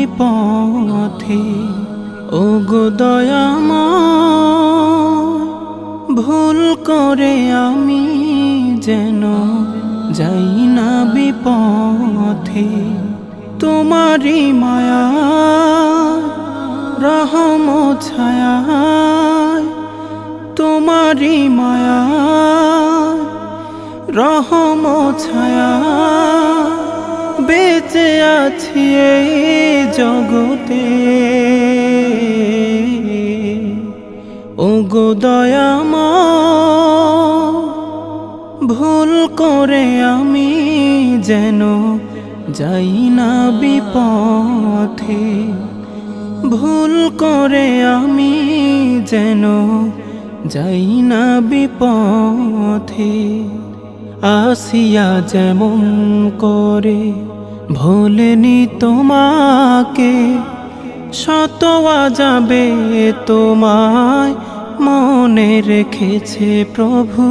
বিপথে ও গো ভুল করে আমি যেন যাই না বিপথে। তোমারই মায়া, রহম ছায়া তোমারই মায়া, রহম ছায়া, বেঁচে আছি এই জগতে। ও গো ভুল করে আমি যেন যাই না বিপথে। ভুল করে আমি যেন যাই না বিপথে। আসিয়া যেমন করে ভোলেনি তোমাকে শতয়া যাবে তোমায় মনে রেখেছে প্রভু,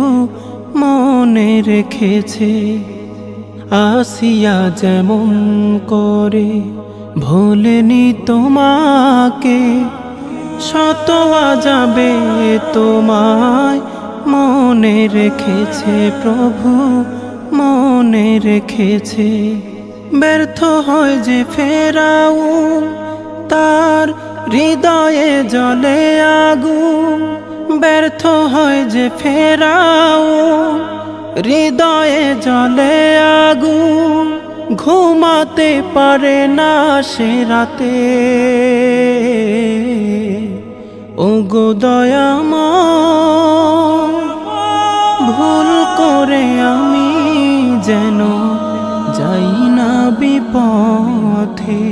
মনে রেখেছে আসিয়া যেমন করে। ভোলেনি তোমাকে শতয়া যাবে তোমায় মনে রেখেছে প্রভু, মনে রেখেছে ব্যর্থ হয় যে ফেরাও তার হৃদয়ে জলে আগুন। ব্যর্থ হয় যে ফেরাও হৃদয়ে জলে আগুন। ঘুমাতে পারে না সে রাতে। ও গো দয়াময়, ভুল করে আমি যেন যাই বিপথে